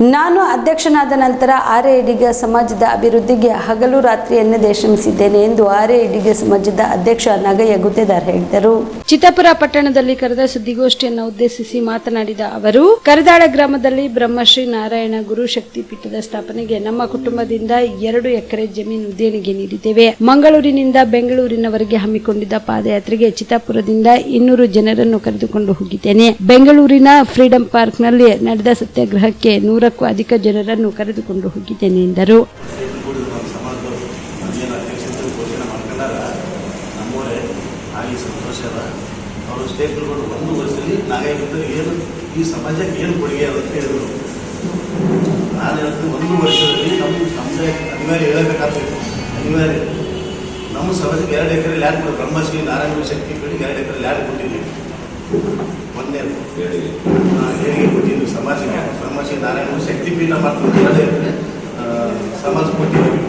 ನಾನು ಅಧ್ಯಕ್ಷನಾದ ನಂತರ ಆರ್ಯ ಇಡಿಗ ಸಮಾಜದ ಅಭಿವೃದ್ಧಿಗೆ ಹಗಲು ರಾತ್ರಿಯನ್ನೇ ಶ್ರಮಿಸಿದ್ದೇನೆ ಎಂದು ಆರ್ಯ ಇಡಿಗ ಸಮಾಜದ ಅಧ್ಯಕ್ಷ ನಗಯ್ಯ ಗುತ್ತೇದಾರ್ ಹೇಳಿದರು. ಚಿತ್ತಾಪುರ ಪಟ್ಟಣದಲ್ಲಿ ಕರೆದ ಸುದ್ದಿಗೋಷ್ಠಿಯನ್ನು ಉದ್ದೇಶಿಸಿ ಮಾತನಾಡಿದ ಅವರು, ಕರದಾಳ ಗ್ರಾಮದಲ್ಲಿ ಬ್ರಹ್ಮಶ್ರೀ ನಾರಾಯಣ ಗುರು ಶಕ್ತಿ ಪೀಠದ ಸ್ಥಾಪನೆಗೆ ನಮ್ಮ ಕುಟುಂಬದಿಂದ ಎರಡು ಎಕರೆ ಜಮೀನು ದೇಣಿಗೆ ನೀಡಿದ್ದೇವೆ. ಮಂಗಳೂರಿನಿಂದ ಬೆಂಗಳೂರಿನವರೆಗೆ ಹಮ್ಮಿಕೊಂಡಿದ್ದ ಪಾದಯಾತ್ರೆಗೆ ಚಿತ್ತಾಪುರದಿಂದ ಇನ್ನೂರು ಜನರನ್ನು ಕರೆದುಕೊಂಡು ಹೋಗಿದ್ದೇನೆ. ಬೆಂಗಳೂರಿನ ಫ್ರೀಡಂ ಪಾರ್ಕ್ನಲ್ಲಿ ನಡೆದ ಸತ್ಯಾಗ್ರಹಕ್ಕೆ ನೂರಕ್ಕೂ ಅಧಿಕ ಜನರನ್ನು ಕರೆದುಕೊಂಡು ಹೋಗಿದ್ದೇನೆ ಎಂದರು ಈ ಸಮಾಜಕ್ಕೆ ಏನು ಕೊಡುಗೆ ಅಂತ ನಾನು ಒಂದು ವರ್ಷದಲ್ಲಿ ನಮ್ಮ ನಮ್ಮ ಸಮಾಜಕ್ಕೆ ಎರಡು ಎಕರೆ ಲ್ಯಾಂಡ್ ಕೊಡು ಬ್ರಹ್ಮಶ್ರೀ ನಾರಾಯಣ ಶಕ್ತಿ ಕಡೆಗೆ ಎರಡು ಎಕರೆ ಲ್ಯಾಂಡ್ ಕೊಟ್ಟಿದ್ದೀವಿ ಒಂದೇ ಆ, ಹೇಳಿ ಕೊಟ್ಟಿದ್ವಿ ಸಮಾಜಕ್ಕೆ ಮಾಡ್ಕೊಂಡು ಎರಡು ಸಮಾಜ ಕೊಟ್ಟಿದ್ದೀವಿ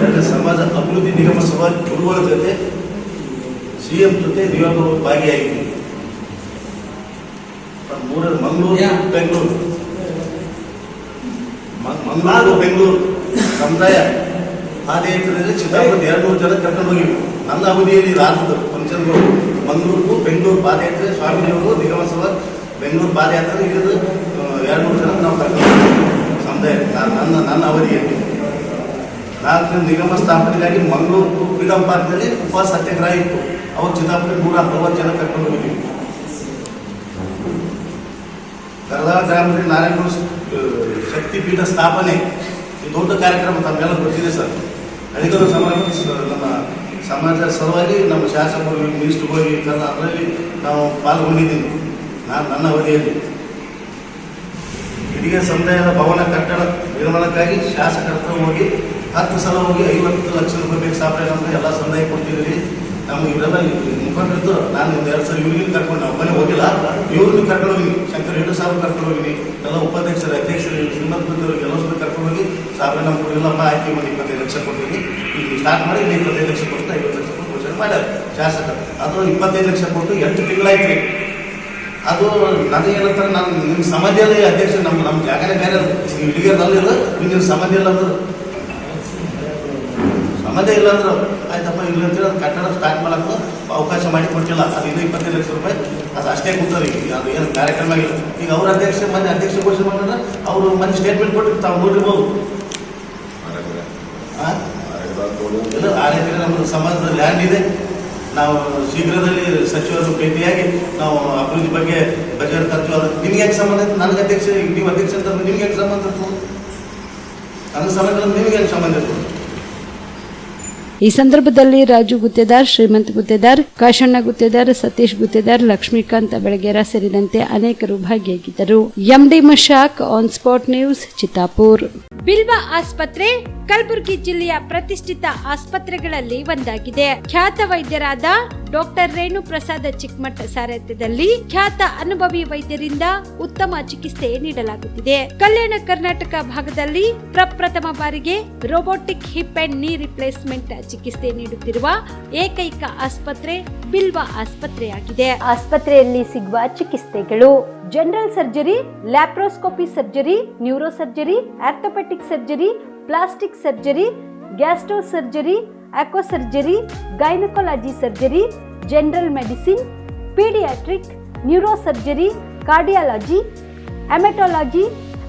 ಎರಡು ಸಮಾಜ ಅಭಿವೃದ್ಧಿ ನಿಗಮ ಸಭಾ ಗುರುಗಳ ಜೊತೆ ಸಿ ಎಂ ಜೊತೆ ನಿಯೋಗ ಭಾಗಿಯಾಗಿದ್ದೀವಿ ಮೂರರ ಮಂಗಳೂರು ಬೆಂಗಳೂರು. ಮಂಗಳೂರು ಬೆಂಗಳೂರು. ಸಮುದಾಯ ಪಾದಯಾತ್ರೆಯಲ್ಲಿ ಚಿತ್ತಾಪುರದ ಎರಡು ನೂರು ಜನ ಕರ್ಕೊಂಡು ಹೋಗಿವಿ ನನ್ನ ಅವಧಿಯಲ್ಲಿ ರಾಜ್ಯದ ಫಂಕ್ಷನ್ಗಳು ಮಂಗಳೂರು ಬೆಂಗಳೂರು ಪಾದಯಾತ್ರೆ ಸ್ವಾಮಿಜಿಯವರು ನಿಗಮ ಸಭಾ ಬೆಂಗಳೂರು ಪಾದಯಾತ್ರೆ ಹಿಡಿದು ಎರಡು ಮೂರು ಜನ ನಾವು ಕರ್ಕೊಂಡು ಸಮುದಾಯ ನಾನು- ನನ್ನ ನನ್ನ ಅವಧಿಯಲ್ಲಿ ನಾಲ್ಕು ನಿಗಮ ಸ್ಥಾಪನೆಗಾಗಿ ಮಂಗಳೂರು ಫ್ರೀಡಮ್ ಪಾರ್ಕ್ನಲ್ಲಿ ಉಪವಾಸ ಸತ್ಯಾಗ್ರಹ ಇತ್ತು. ಅವ್ರು ಚಿತ್ತಾಪುರ ನೂರ ಅರವತ್ತು ಜನ ಕರ್ಕೊಂಡು ಹೋಗಿದ್ವಿ. ಕರದಾಳ ಗ್ರಾಮದಲ್ಲಿ ನಾರಾಯಣ ಶಕ್ತಿಪೀಠ ಶಕ್ತಿ ಸ್ಥಾಪನೆ. ಇದು ದೊಡ್ಡ ಕಾರ್ಯಕ್ರಮ ತಮಗೆಲ್ಲ ಗೊತ್ತಿದೆ ಸರ್. ಅಧಿಕಾರ ಸಮಾರಂಭ ನಮ್ಮ ಸಮಾಜ ಸಲುವಾಗಿ ನಮ್ಮ ಶಾಸಕರು, ಮಿನಿಸ್ಟರ್ ಹೋಗಿ ಕರೆದ ಅದರಲ್ಲಿ ನಾವು ಪಾಲ್ಗೊಂಡಿದ್ದೀನಿ ನಾನು ನನ್ನ ಅವಧಿಯಲ್ಲಿ ಇಡೀ ಸಮುದಾಯದ ಭವನ ಕಟ್ಟಡ ನಿರ್ಮಾಣಕ್ಕಾಗಿ ಶಾಸಕರ ಹತ್ರ ಹೋಗಿ ಹತ್ತು ಸಲ ಹೋಗಿ ಐವತ್ತು ಲಕ್ಷ ರೂಪಾಯಿ ಬೇಕು ಸ್ಥಾಪನೆ ಅಂತ ಎಲ್ಲ ಸಮುದಾಯ ಕೊಡ್ತಿದ್ದೀರಿ. ನಮ್ಗೆ ಇವರೆಲ್ಲ ಮುಖಂಡರಿದ್ದು ನಾನು ಎರಡು ಸಲ ಇವ್ರಿಗೆ ಕರ್ಕೊಂಡು, ನಾವು ಮನೆ ಹೋಗಿಲ್ಲ. ಇವ್ರನ್ನ ಕರ್ಕೊಂಡು ಹೋಗಿ, ಶಂಕರ್ ಹೆಡ್ಡು ಸಾಹೇಬ್ ಕರ್ಕೊಂಡು ಹೋಗಿನಿ ಎಲ್ಲ ಉಪಾಧ್ಯಕ್ಷರು, ಅಧ್ಯಕ್ಷರು ಶ್ರೀಮಂತ ಮಂತ್ರಿಯವರು ಎಲ್ಲ ಕರ್ಕೊಂಡು ಹೋಗಿ ಸಾಹೇಬ್ರೆ ನಮ್ಮ ಎಲ್ಲಪ್ಪ ಆಯ್ಕೆ ಮಾಡಿ ಇಪ್ಪತ್ತೈದು ಲಕ್ಷ ಕೊಡ್ತೀನಿ ಇಲ್ಲಿ ಸ್ಟಾರ್ಟ್ ಮಾಡಿ ಇಲ್ಲಿ ಇಪ್ಪತ್ತೈದು ಲಕ್ಷ ಕೊಟ್ಟು ಐವತ್ತು ಲಕ್ಷ ಕೊಟ್ಟು ಮಾಡ್ಯಾರ ಶಾಸಕರು. ಅದು ಇಪ್ಪತ್ತೈದು ಲಕ್ಷ ಕೊಟ್ಟು ಎಂಟು ತಿಂಗಳಾಯ್ತು ಅದು ನನಗೇನಂತಾರೆ ನಾನು ನಿಮ್ಮ ಸಮಾಧಿಯಲ್ಲಿ ಅಧ್ಯಕ್ಷ ನಮ್ಮ ನಮ್ಮ ಜಾಗನೇ ಬೇರೆ ಅದು. ಇಲ್ಲ ನಿಮ್ಮ ಸಮಾಧಿ ಇಲ್ಲ ಅಂದ್ರೆ. ಸಮಾಧಿ ಇಲ್ಲ ಅಂದ್ರೆ. ಆಯ್ತಪ್ಪ ಇಲ್ಲ ಅಂತೇಳಿ ಅದು ಕಟ್ಟಡ ಸ್ಟಾರ್ಟ್ ಮಾಡೋಕ್ಕೂ ಅವಕಾಶ ಮಾಡಿ ಕೊಟ್ಟಿಲ್ಲ ಅದು ಇನ್ನೂ ಇಪ್ಪತ್ತೈದು ಲಕ್ಷ ರೂಪಾಯಿ. ಅದು ಅಷ್ಟೇ ಕೊಡ್ತಾರೆ ಈಗ ಅದು ಏನು ಕಾರ್ಯಕ್ರಮ ಆಗಿಲ್ಲ. ಈಗ ಅವ್ರ ಅಧ್ಯಕ್ಷ ಮನೆ ಅಧ್ಯಕ್ಷ ಘೋಷಣೆ ಮಾಡಿದ್ರೆ ಅವರು ಮನೆ ಸ್ಟೇಟ್ಮೆಂಟ್ ಕೊಟ್ಟು ತಾವು ನೋಡಿರ್ಬೋದು. ಆ? ರೀತಿ ಆಡಳಿತ ನಮ್ಮ ಸಮಾಜದ ಲ್ಯಾಂಡ್ ಇದೆ. ನಾವು ಶೀಘ್ರದಲ್ಲಿ ಸಚಿವರನ್ನು ಭೇಟಿಯಾಗಿ ನಾವು ಅಭಿವೃದ್ಧಿ ಬಗ್ಗೆ ಬಜೆಟ್ ತರ್ತೀವಿ. ಅದು ನಿಮ್ಗೆ ಯಾಕೆ ಸಂಬಂಧ? ನನಗೆ ಅಧ್ಯಕ್ಷ, ನೀವು ಅಧ್ಯಕ್ಷ ಅಂತ ನಿಮ್ಗೆ ಯಾಕೆ ಸಂಬಂಧ ಇತ್ತು ನನ್ನ ಸಂಬಂಧ ನಿಮ್ಗೆ ಯಾಕೆ ಸಂಬಂಧ ಇತ್ತು ಈ ಸಂದರ್ಭದಲ್ಲಿ ರಾಜು ಗುತ್ತೇದಾರ್, ಶ್ರೀಮಂತ್ ಗುತ್ತೇದಾರ್, ಕಾಶಣ್ಣ ಗುತ್ತೇದಾರ್, ಸತೀಶ್ ಗುತ್ತೇದಾರ್, ಲಕ್ಷ್ಮೀಕಾಂತ್ ಬೆಳಗೇರ ಸೇರಿದಂತೆ ಅನೇಕರು ಭಾಗಿಯಾಗಿದ್ದರು. MD Mashak on spot news Chittapur. Bilva ಆಸ್ಪತ್ರೆ ಕಲಬುರಗಿ ಜಿಲ್ಲೆಯ ಪ್ರತಿಷ್ಠಿತ ಆಸ್ಪತ್ರೆಗಳಲ್ಲಿ ಒಂದಾಗಿದೆ. ಖ್ಯಾತ ವೈದ್ಯರಾದ ಡಾಕ್ಟರ್ ರೇಣು ಪ್ರಸಾದ್ ಚಿಕ್ಕಮಠ ಸಾರಥ್ಯದಲ್ಲಿ ಖ್ಯಾತ ಅನುಭವಿ ವೈದ್ಯರಿಂದ ಉತ್ತಮ ಚಿಕಿತ್ಸೆ ನೀಡಲಾಗುತ್ತಿದೆ. ಕಲ್ಯಾಣ ಕರ್ನಾಟಕ ಭಾಗದಲ್ಲಿ ಪ್ರಪ್ರಥಮ ಬಾರಿಗೆ robotic hip and knee replacement ಚಿಕಿತ್ಸೆ ನೀಡುತ್ತಿರುವ ಏಕೈಕ ಆಸ್ಪತ್ರೆ ಬಿಲ್ವ ಆಸ್ಪತ್ರೆಯಾಗಿದೆ. ಆಸ್ಪತ್ರೆಯಲ್ಲಿ ಸಿಗುವ ಚಿಕಿತ್ಸೆಗಳು general surgery, laparoscopy surgery neuro surgery orthopaedic surgery, plastic surgery, gastro surgery ಅಕೋ surgery gynaecology surgery general medicine paediatric neuro surgery cardiology haematology